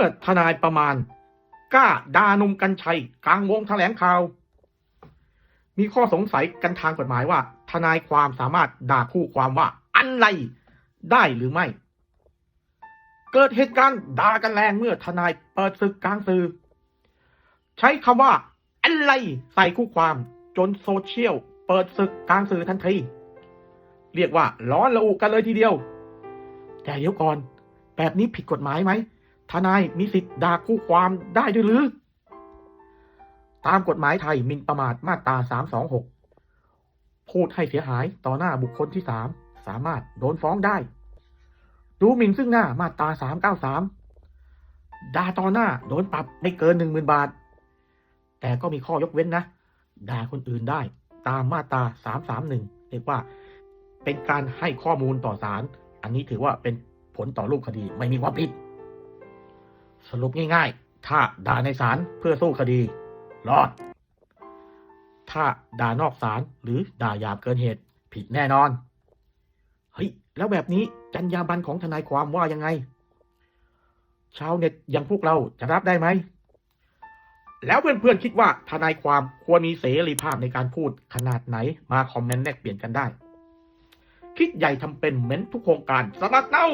มื่อทนายประมาณกล้าดานุมกัญชัย กลางวงแถลงข่าว มีข้อสงสัยกันทางกฎหมายว่า ทนายความสามารถด่าคู่ความว่าอะไรได้หรือไม่ เกิดเหตุการณ์ด่ากันแรงเมื่อทนายเปิดศึกกลางสื่อ ใช้คำว่าอะไรใส่คู่ความจนโซเชียลเปิดศึกกลางสื่อทันที เรียกว่าร้อนระอุกันเลยทีเดียว แต่เดี๋ยวก่อน แบบนี้ผิดกฎหมายไหม ทนายมีสิทธิ์ด่าคู่ความได้ด้วยหรือ ตามกฎหมายไทยมินประมาทมาตรา 326 พูดให้เสียหายต่อหน้าบุคคลที่สามสามารถโดนฟ้องได้ ดูหมิ่นซึ่งหน้ามาตรา 393 ด่าต่อหน้าโดนปรับไม่เกิน10,000บาท แต่ก็มีข้อยกเว้นนะ ด่าคนอื่นได้ตามมาตรา 331 เรียกว่าเป็นการให้ข้อมูลต่อศาล อันนี้ถือว่าเป็นผลต่อรูปคดีไม่มีความผิด สรุปง่ายๆ ถ้าด่าในศาลเพื่อสู้คดี รอด ถ้าด่านอกศาลหรือด่าหยาบเกินเหตุ ผิดแน่นอน เฮ้ย แล้วแบบนี้จรรยาบรรณของทนายความว่ายังไง ชาวเน็ตอย่างพวกเราจะรับได้ไหม แล้วเพื่อนๆคิดว่าทนายความควรมีเสรีภาพในการพูดขนาดไหนมาคอมเมนต์แลกเปลี่ยนกันได้ คิดใหญ่ทำเป็นเหมือนทุกโครงการสลัดเน่า